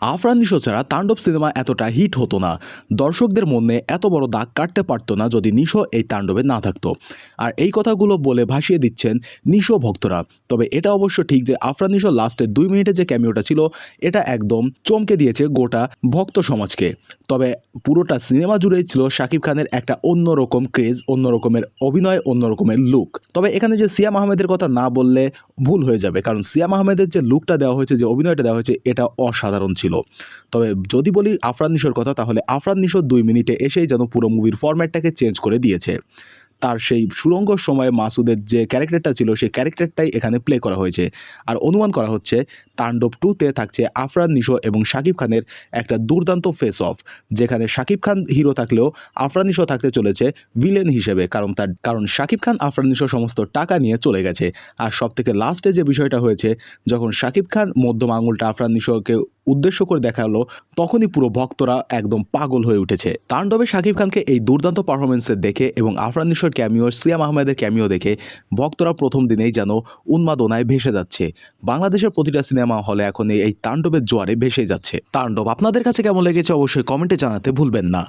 আফরান নিশো ছাড়া তাণ্ডব সিনেমা এতটা হিট হতো না। দর্শকদের মনে এত বড় দাগ কাটতে পারতো না যদি নিশো এই তাণ্ডবে না থাকতো। আর এই কথাগুলো বলে ভাসিয়ে দিচ্ছেন নিশো ভক্তরা। তবে এটা অবশ্য ঠিক যে আফরান নিশো লাস্টে দুই মিনিটে যে ক্যামিওটা ছিল, এটা একদম চমকে দিয়েছে গোটা ভক্ত সমাজকে। তবে পুরোটা সিনেমা জুড়েই ছিল শাকিব খানের একটা অন্যরকম ক্রেজ অন্য রকমের অভিনয় অন্য রকমের লুক। তবে এখানে যে সিয়াম আহমেদের কথা না বললে ভুল হয়ে যাবে। কারণ সিয়াম আহমেদের যে লুকটা দেওয়া হয়েছে, যে অভিনয়টা দেওয়া হয়েছে, এটা অসাধারণ ছিল। তবে যদি বলি আফরান নিশোর কথা, তাহলে আফরান নিশোর দুই মিনিটে এসেই যেন পুরো মুভির ফরম্যাটটাকে চেঞ্জ করে দিয়েছে। তার সেই সুরঙ্গ সময়ে মাসুদের যে ক্যারেক্টারটা ছিল, সেই ক্যারেক্টারটাই এখানে প্লে করা হয়েছে। আর অনুমান করা হচ্ছে, তাণ্ডব টুতে থাকছে আফরান, নিশো এবং শাকিব খানের একটা দুর্দান্ত ফেস অফ যেখানে শাকিব খান হিরো থাকলেও আফরান, নিশো থাকতে চলেছে ভিলেন হিসেবে, কারণ তার, কারণ শাকিব খান, আফরান, নিশো সমস্ত টাকা নিয়ে চলে গেছে। আর সব থেকে লাস্টে যে বিষয়টা হয়েছে, যখন শাকিব খান মধ্যম আঙুলটা আফরান, নিশোকে উদ্দেশ্য করে দেখাল তখনই পুরো ভক্তরা একদম পাগল হয়ে উঠেছে। তাণ্ডবে শাকিব খানকে এই দুর্দান্ত পারফরমেন্সে দেখে এবং আফরান নিশোর ক্যামিও সিয়াম আহমেদের ক্যামিও দেখে ভক্তরা প্রথম দিনেই যেন উন্মাদনায় ভেসে যাচ্ছে। বাংলাদেশের প্রতিটা সিনেমা হলে এখন এই তাণ্ডবের জোয়ারে ভেসে যাচ্ছে। তাণ্ডব আপনাদের কাছে কেমন লেগেছে অবশ্যই কমেন্টে জানাতে ভুলবেন না।